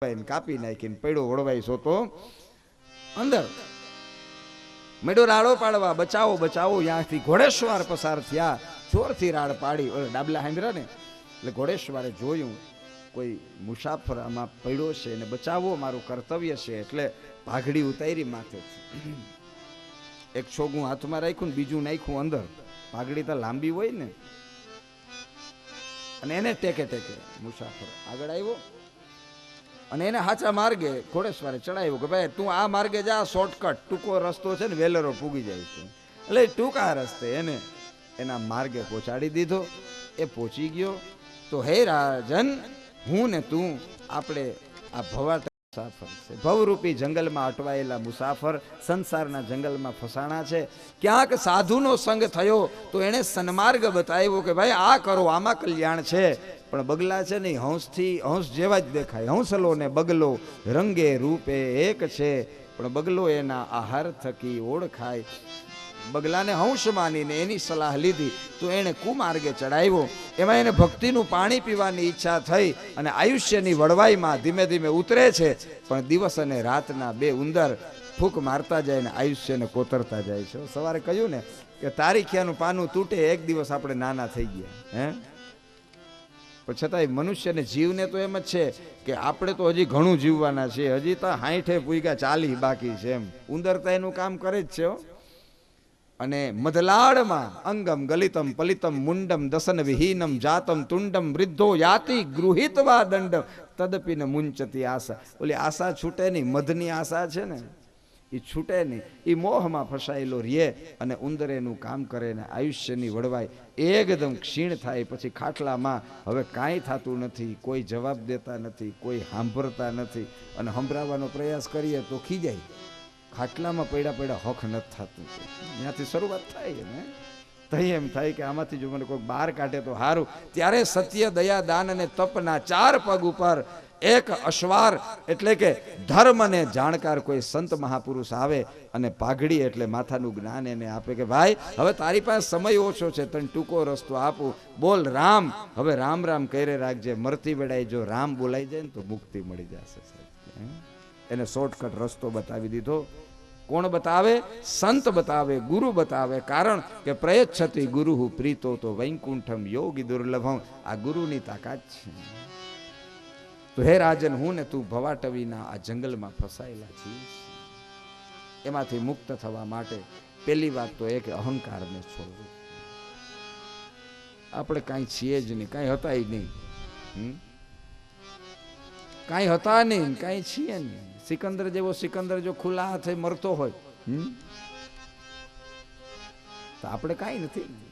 કાપી નાખીને પડ્યો વળવાઈ સોતો. અંદર મેડો રાડો પાડવા, બચાવો બચાવો ત્યાંથી ઘોડેશ્વર પસાર થયા. જોરથી રાડ પાડી ડાબલા હાંભરા ને? એટલે ઘોડેશ્વરે જોયું, કોઈ મુસાફર આમાં પડ્યો છે ને બચાવવો મારું કર્તવ્ય છે. એટલે પાઘડી ઉતારી માથે એક છોગું હાથમાં રાખ્યું ને બીજું નાખ્યું અંદર. પાઘડી તો લાંબી હોય ને. અને એને ટેકે ટેકે મુસાફર. આગળ આવ્યો. અને એને સાચા માર્ગે ઘોડેશ્વરે ચડાવ્યો કે ભાઈ તું આ માર્ગે જા શોર્ટકટ ટૂંકો રસ્તો છે ને, વેલરો પૂગી જાય છે. એટલે ટૂંકા રસ્તે એને એના માર્ગે પહોંચાડી દીધો. એ પહોંચી ગયો. તો હે રાજન, હું ને તું આપણે આ ભવાટ મુસાફર છે. ભવરૂપી જંગલમાં અટવાયેલા મુસાફર સંસારના જંગલમાં ફસાણા છે. ક્યાંક સાધુનો સંગ થયો તો એણે સન્માર્ગ બતાવ્યો કે ભાઈ આ કરો, આમાં કલ્યાણ છે. પણ બગલા છે નહીં, હંસથી, હંસ જેવા જ દેખાય. હંસલો ને બગલો રંગે રૂપે એક છે, પણ બગલો એના આહાર થકી ઓળખાય. બગલાને હંસ માનીને એની સલાહ લીધી, તો એણે કુમાર્ગે ચડાવ્યો. એમાં એને ભક્તિનું પાણી પીવાની ઈચ્છા થઈ અને આયુષ્યની વડવાઈમાં ધીમે ધીમે ઉતરે છે. પણ દિવસ અને રાતના બે ઉંદર ફૂંક મારતા જાય ને આયુષ્યને કોતરતા જાય છે. સવારે કહ્યું ને કે તારીખિયાનું પાનું તૂટે, એક દિવસ આપણે નાના થઈ ગયા. હે? પણ છતાંય મનુષ્યને જીવને તો એમ જ છે કે આપણે તો હજી ઘણું જીવવાના છીએ. હજી તો હાઈઠે પૂગા ચાલી બાકી છે એમ. ઉંદર તો એનું કામ કરે જ છે હો. અને મધલાડમાં અંગમ ગલિતમ પલિતમ મુંડમ દસન વિહીનમ જાતમ તુંડમ વૃદ્ધો યાતિ ગૃહિતવા દંડમ. તદપીને મુંચતી આશા. ઓલી આશા છૂટે નહીં, મધની આશા છે ને? એ છૂટે નહીં. એ મોહમાં ફસાયેલો રહે અને ઉંદર એનું કામ કરે ને આયુષ્યની વડવાય એકદમ ક્ષીણ થાય પછી ખાટલામાં હવે કાંઈ થતું નથી, કોઈ જવાબ દેતા નથી, કોઈ સાંભળતા નથી. અને સંભળાવવાનો પ્રયાસ કરીએ તો ખીજાય. ખાટલામાં પડ્યા પડ્યા હક નથી થતું. ત્યાંથી શરૂઆત થાય ને તહીં એમ થાય કે આમાંથી જો મને કોઈ બહાર કાઢે તો સારું ત્યારે સત્ય, દયા, દાન અને તપના ચાર પગ ઉપર એક અશ્વાર એટલે કે ધર્મને જાણકાર કોઈ સંત મહાપુરુષ આવે અને પાઘડી એટલે માથાનું જ્ઞાન એને આપે કે ભાઈ, હવે તારી પાસે સમય ઓછો છે, તને ટૂંકો રસ્તો આપું. બોલ, રામ. હવે રામ રામ કરે રાખજે. મરતી વેળાએ જો રામ બોલાઈ જાય ને તો મુક્તિ મળી જશે એને શોર્ટકટ રસ્તો બતાવી દીધો. કોણ બતાવે? સંત બતાવે, ગુરુ બતાવે. કારણ કે પ્રયચ્છતિ ગુરુ પ્રીતો તો વૈકુંઠમ યોગી દુર્લભમ. આ ગુરુની તાકાત છે. તો હે રાજન, હું ને તું ભવાટવીના આ જંગલમાં ફસાયેલા છીએ. એમાંથી મુક્ત થવા માટે પહેલી વાત તો એ કે અહંકારને છોડવું. આપણે કાંઈ છીએ જ નહીં, કાંઈ હતા નહીં. કાંઈ હતા નહીં, કાંઈ છીએ નહીં. સિકંદર જેવો સિકંદર જો ખુલ્લા હાથે મરતો હોય? તો આપણે કાંઈ નથી.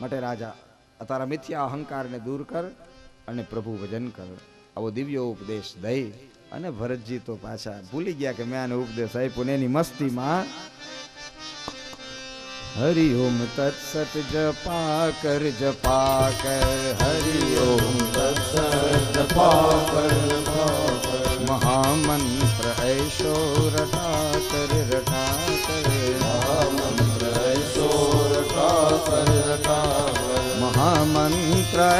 માટે રાજા, તારા મિથ્યા અહંકારને દૂર કર અને પ્રભુ ભજન કર. આવો દિવ્યો ઉપદેશ દઈ અને ભરતજી તો પાછા ભૂલી ગયા કે મેં આને ઉપદેશ આપ્યો ને એની મસ્તીમાં. હરિ ઓમ તત્સત જપા કર જપા કર હરિ ઓમ તત્સત જપા કર મહામંત્ર ઐશો રટા કર રટા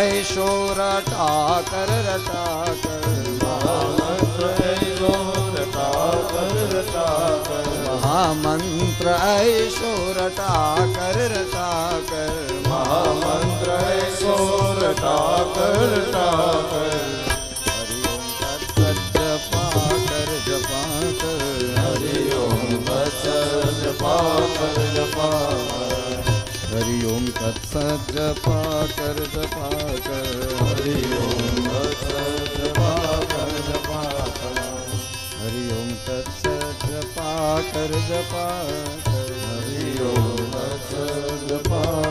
ऐशो रटा कर रटा कर महामंत्र ऐशो रटा कर रटा कर महामंत्र ऐशो रटा कर रटा कर महामंत्र ऐशो रटा कर रटा कर તત્સત જપા કર હરિ ઓમ સત્સંગ જપા કર હરિ ઓમ સત્સંગ જપા કર હરિ ઓમ સત્સંગ જપા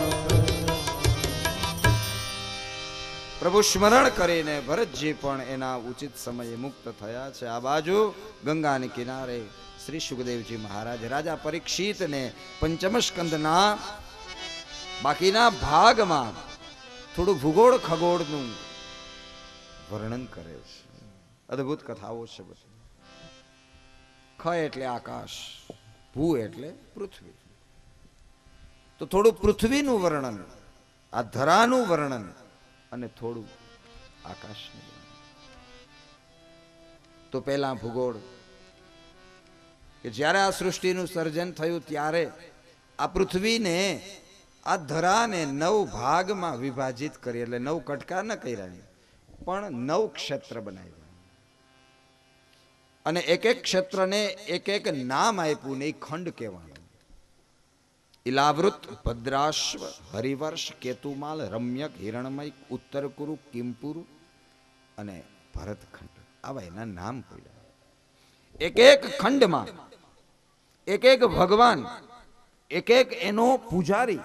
પ્રભુ સ્મરણ કરીને ભરતજી પણ એના ઉચિત સમયે મુક્ત થયા છે. આ બાજુ ગંગાની કિનારે શ્રી સુખદેવજી મહારાજ રાજા પરીક્ષિતને પંચમ સ્કંદના બાકીના ભાગમાં થોડું ભૂગોળ ખગોળનું વર્ણન કરે છે. અદ્ભુત કથાઓ છે બધી. ખ એટલે આકાશ, ભૂ એટલે પૃથ્વી. તો થોડું પૃથ્વીનું વર્ણન, આ ધરાનું વર્ણન અને થોડું આકાશનું વર્ણન. તો પહેલા ભૂગોળ, કે જ્યારે આ સૃષ્ટિનું સર્જન થયું ત્યારે આ પૃથ્વીને આ ધરાને નવ ભાગમાં વિભાજિત કરી, એટલે નવ કટકા ન કર્યા પણ નવ ક્ષેત્ર બનાવ્યા અને એક એક ક્ષેત્રને એક એક નામ આપ્યું ને એ ખંડ કહેવાનું. ઇલાવૃત ભદ્રાશ્વ, હરિવર્ષ, કેતુમાલ, રમ્યક, હિરણમય ઉત્તર કુરુ કિમપુરુ અને ભરતખંડ. આવા એના નામ પડ્યા. એક એક ખંડમાં એક એક ભગવાન, એક એક એનો પૂજારી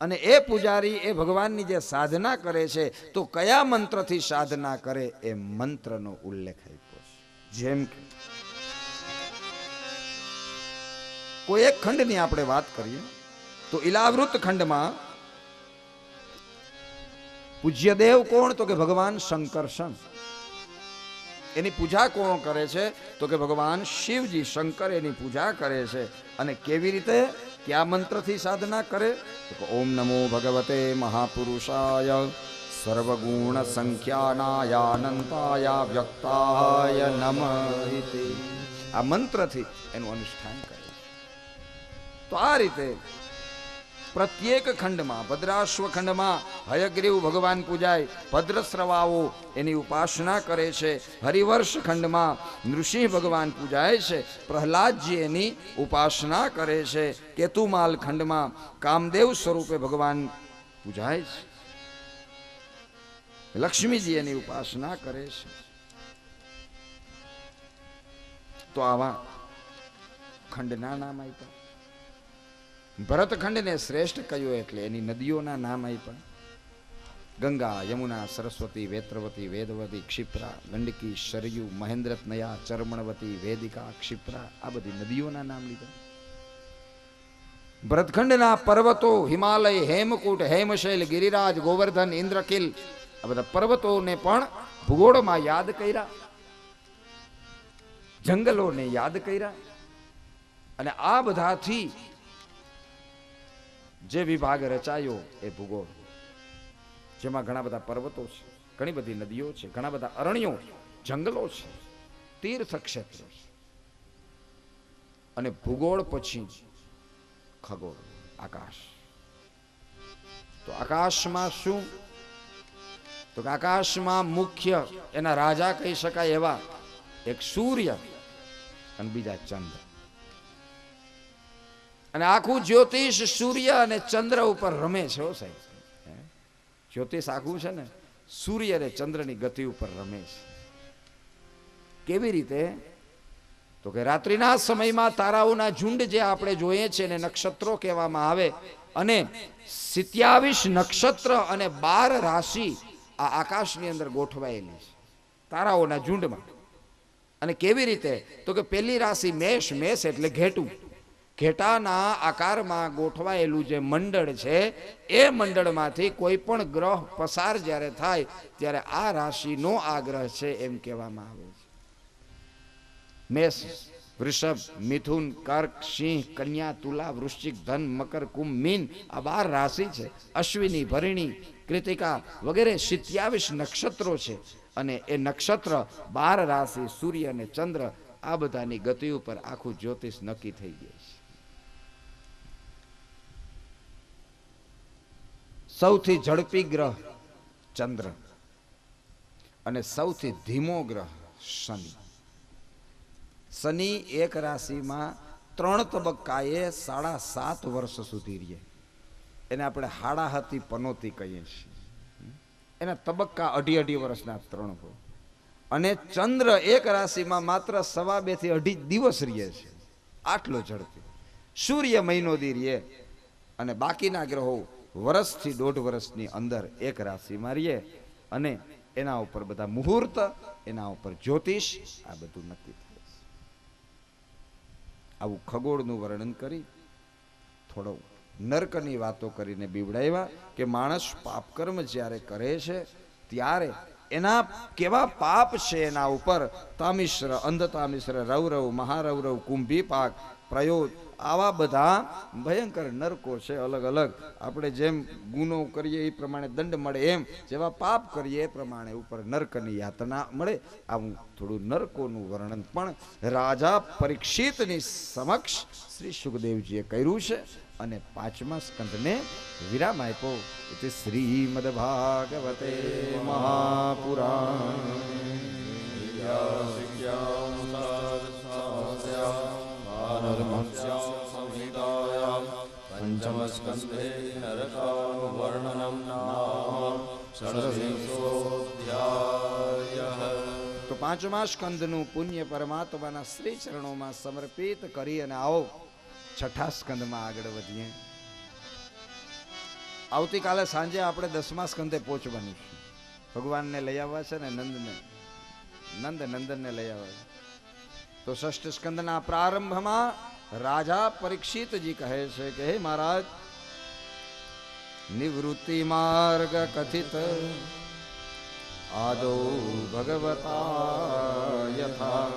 અને એ પૂજારી એ ભગવાનની જે સાધના કરે છે, તો કયા મંત્રથી સાધના કરે એ મંત્રનો ઉલ્લેખ આપ્યો છે. જેમ કે, કોઈ એક ખંડની આપણે વાત કરીએ, તો ઇલાવૃત ખંડમાં પૂજ્ય દેવ કોણ? તો કે ભગવાન શંકરશન એની પૂજા કોણ કરે છે? તો કે ભગવાન શિવજી. શંકર એની પૂજા કરે છે. અને કેવી રીતે? કયા મંત્રથી સાધના કરે તો ઓમ નમો ભગવતે મહાપુરુષાય સર્વગુણ સંખ્યાનાયાનંતાય વ્યક્તાય નમ આ મંત્રથી એનું અનુષ્ઠાન કરે તો આ રીતે પ્રત્યેક ખંડમાં, ભદ્રાશ્વ ખંડમાં હયગ્રીવ ભગવાન પૂજાય ભદ્રશ્રવાઓ એની ઉપાસના કરે છે. હરિવર્ષ ખંડમાં નૃસિંહ ભગવાન પૂજાય છે. પ્રહલાદજી એની ઉપાસના કરે છે. કેતુમાલ ખંડમાં કામદેવ સ્વરૂપે ભગવાન પૂજાય છે. લક્ષ્મીજી એની ઉપાસના કરે છે. તો આવા ખંડના નામ આપ્યા. ભરતખંડને શ્રેષ્ઠ કહ્યું એટલે એની નદીઓના નામ આપ્યા ગંગા, યમુના, સરસ્વતી, વેત્રવતી, વેદવતી, ક્ષિપ્રા, ગંડકી શરયુ મહેન્દ્રતનયા ચર્મણવતી, વેદિકા, ક્ષિપ્રા, આ બધી નદીઓના નામ લીધા. ભરતખંડના પર્વતો હિમાલય, હેમકૂટ, હેમશૈલ, ગિરિરાજ, ગોવર્ધન, ઇન્દ્રકિલ, આ બધા પર્વતોને પણ ભૂગોળમાં યાદ કર્યા. જંગલોને યાદ કર્યા. અને આ બધાથી જે વિભાગ રચાયો એ ભૂગોળ. જેમાં ઘણા બધા પર્વતો છે, ઘણી બધી નદીઓ છે, ઘણા બધા અરણ્યો, જંગલો છે તીર્થ ક્ષેત્ર છે. અને ભૂગોળ પછી ખગોળ, આકાશ. તો આકાશમાં શું? તો આકાશમાં મુખ્ય એના રાજા કહી શકાય એવા એક સૂર્ય અને બીજા ચંદ્ર. અને આખું જ્યોતિષ સૂર્ય અને ચંદ્ર ઉપર રમે છે હો સાહેબ? જ્યોતિષ આખું છે ને સૂર્ય અને ચંદ્રની ગતિ ઉપર રમે છે. કેવી રીતે? તો કે રાત્રિના સમયમાં તારાઓના ઝુંડ જે આપણે જોઈએ છે ને નક્ષત્રો કહેવામાં આવે અને સિત્યાવીસ નક્ષત્ર અને બાર રાશિ આ આકાશની અંદર ગોઠવાયેલી છે તારાઓના ઝુંડમાં. અને કેવી રીતે? તો કે પેલી રાશિ મેષ મેષ એટલે ઘેટું. ઘેટાના આકારમાં ગોઠવાયેલું જે મંડળ છે, એ મંડળમાંથી કોઈ પણ ગ્રહ પસાર જ્યારે થાય, ત્યારે આ રાશિનો આ ગ્રહ છે એમ કહેવામાં આવે છે. મેષ, વૃષભ, મિથુન, કર્ક, સિંહ, કન્યા, તુલા, વૃશ્ચિક, ધન, મકર, કુંભ, મીન આ બાર રાશિ છે. અશ્વિની, ભરિણી, કૃતિકા વગેરે સિત્યાવીસ નક્ષત્રો છે અને એ નક્ષત્ર બાર રાશિ સૂર્ય અને ચંદ્ર આ બધાની ગતિ ઉપર આખું જ્યોતિષ નક્કી થઈ ગયું છે. સૌથી ઝડપી ગ્રહ ચંદ્ર અને સૌથી ધીમો ગ્રહ શનિ. શનિ એક રાશિમાં ત્રણ તબક્કાએ સાડા સાત વર્ષ સુધી રહે. એને આપણે હાડાહાતી પનોતી કહીએ છીએ. એના તબક્કા અઢી અઢી વર્ષના ત્રણ હોય. અને ચંદ્ર એક રાશિમાં માત્ર સવા બેથી અઢી દિવસ રહે છે. આટલો ઝડપી. સૂર્ય મહિનો દી રહીએ અને બાકીના ગ્રહો વર્ષથી દોઢ વર્ષની અંદર એક રાશિ મારીએ અને એના ઉપર બધા મુહૂર્ત, એના ઉપર જ્યોતિષ, આ બધું નક્કી થાય આવું ખગોળનું વર્ણન કરી થોડો નર્કની વાતો કરીને બીવડાવ્યા કે માણસ પાપકર્મ જ્યારે કરે છે, ત્યારે એના કેવા પાપ છે એના ઉપર તામિશ્ર અંધતામિશ્ર રૌરવ, મહારૌરવ કુંભી પાક પ્રયોગ આવા બધા ભયંકર નરકો છે અલગ અલગ. આપણે જેમ ગુનો કરીએ એ પ્રમાણે દંડ મળે એમ, જેવા પાપ કરીએ એ પ્રમાણે ઉપર નરકની યાતના મળે. આવું થોડું નરકોનું વર્ણન પણ રાજા પરીક્ષિતની સમક્ષ શ્રી સુખદેવજીએ કર્યું છે અને પાંચમા સ્કંદને વિરામ આપ્યો. એટલે શ્રીમદ ભાગવતે મહાપુરાણ. पञ्चमस्कन्धे नरकानुवर्णनं नाम षड्विंशोऽध्यायः તો પાંચમા સ્કંદનું પુણ્ય પરમાત્માના શ્રી ચરણોમાં સમર્પિત કરી અને આવો છઠ્ઠા સ્કંદમાં આગળ વધીએ આવતીકાલે સાંજે આપણે દસમા સ્કંદે પહોંચવાનું છે ભગવાનને લઈ આવવા છે ને નંદને નંદ નંદનને લઈ આવવા છે તો ષષ્ઠ સ્કંદના પ્રારંભમાં રાજા પરીક્ષિતજી કહે છે કે, હે મહારાજ, નિવૃત્તિ માર્ગ કથિત. આદો ભગવતા યથા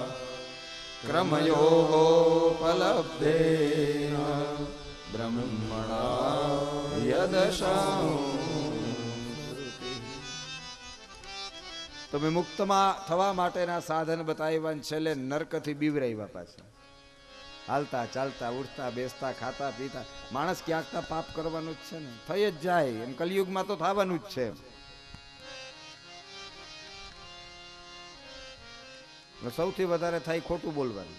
ક્રમયોગોપલબ્ધે બ્રહ્મણા યદશા તમે મુક્તમાં થવા માટેના સાધન બતાવ્યા અને છેલ્લે નરકથી બીવરાવ્યા પાછા. હાલતા ચાલતા, ઉઠતા, બેસતા, ખાતા, પીતા. માણસ ક્યાંકતા પાપ કરવાનું જ છે ને. થઈ જ જાય. એમ કલયુગમાં તો થવાનું જ છે સૌથી વધારે થાય ખોટું બોલવાનું.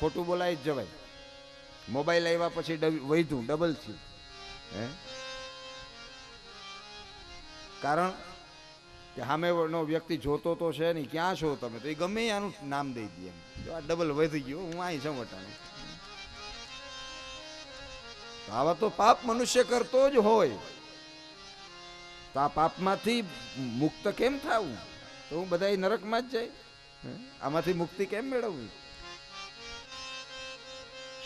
ખોટું બોલાય જ જવાય. મોબાઈલ આવ્યા પછી વધ્યું ડબલ થયું. હે? કારણ કે સામેનો વ્યક્તિ જોતો તો છે નહીં, ક્યાં છો તમે? તો એ ગમે આનું નામ દઈ દે એમ. જો આ ડબલ વધી ગયો, હું અહીં છું વટાણે. આવા તો પાપ મનુષ્ય કરતો જ હોય. તો આ પાપમાંથી મુક્ત કેમ થવું? તો હું બધા નરકમાં જ જાય? આમાંથી મુક્તિ કેમ મેળવવી?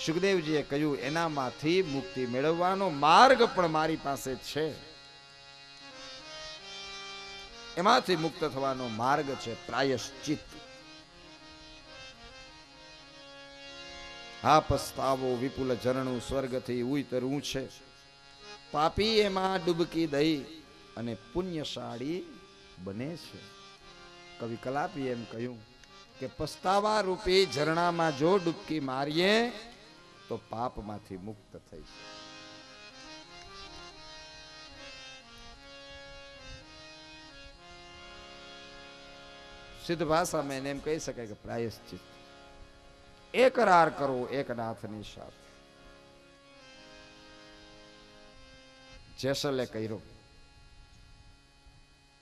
સુખદેવજીએ કહ્યું, એનામાંથી મુક્તિ મેળવવાનો માર્ગ પણ મારી પાસે છે. એમાંથી મુક્ત થવાનો માર્ગ છે પ્રાયશ્ચિત. હા, પસ્તાવો વિપુલ ઝરણું સ્વર્ગથી ઉતરવું છે. પાપી એમાં ડૂબકી દઈ અને પુણ્યશાળી બને છે. કવિ કલાપી એમ કહ્યું કે પસ્તાવા રૂપી ઝરણામાં જો ડૂબકી મારીએ, તો પાપમાંથી મુક્ત થઈ સિદ્ધ ભાષામાં એમ કહી શકાય કે પ્રાયશ્ચિત. એકરાર કરો એક નાથની સાથે જેસલે કર્યો.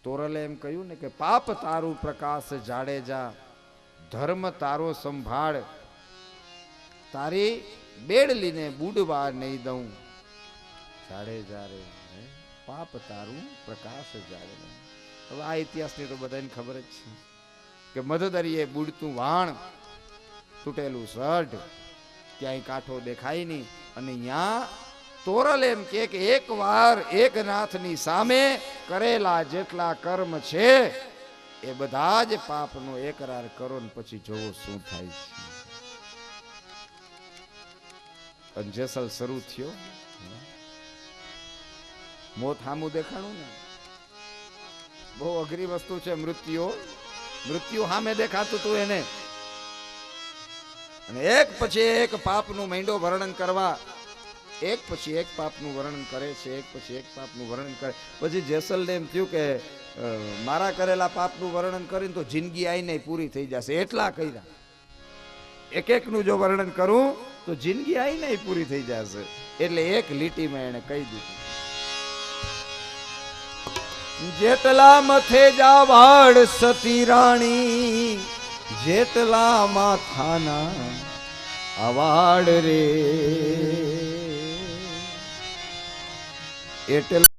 તોરલે એમ કહ્યું ને કે, પાપ તારું પ્રકાશ જાડેજા ધર્મ તારો સંભાળ. તારી બેડલીને બુડવા નહીં દઉં. જાડેજા રે પાપ તારું પ્રકાશ જાડે હવે આ ઇતિહાસની તો બધાને ખબર જ છે. કે મધદરીએ બુડતું વાણ તૂટેલું સઢ ક્યાંય કાંઠો દેખાય નહીં. અને ત્યાં તોરલ એમ કે એક વાર એક નાથની સામે કરેલા જેટલા કર્મ છે, એ બધા જ પાપનો એકરાર કરો ને પછી જોવો શું થાય છે. જેસલ શરૂ થયો. મોત હામું દેખાણું ને? બહુ અઘરી વસ્તુ છે, મૃત્યુ. મૃત્યુ સામે દેખાતું હતું એને. અને એક પછી એક પાપનું મૈંડો વર્ણન કરવા. એક પછી એક પાપનું વર્ણન કરે છે, એક પછી એક પાપનું વર્ણન કરે. પછી જેસલને એમ થયું કે મારા કરેલા પાપનું વર્ણન કરીને તો જિંદગી આઈને પૂરી થઈ જશે. એટલા કર્યા. એક એકનું જો વર્ણન કરું તો જિંદગી આઈને પૂરી થઈ જશે. એટલે એક લીટીમાં એને કહી દીધું. જેટલા મથે જાવાડ સતી રાણી જેટલા માથાના અવાડ રે. એટલા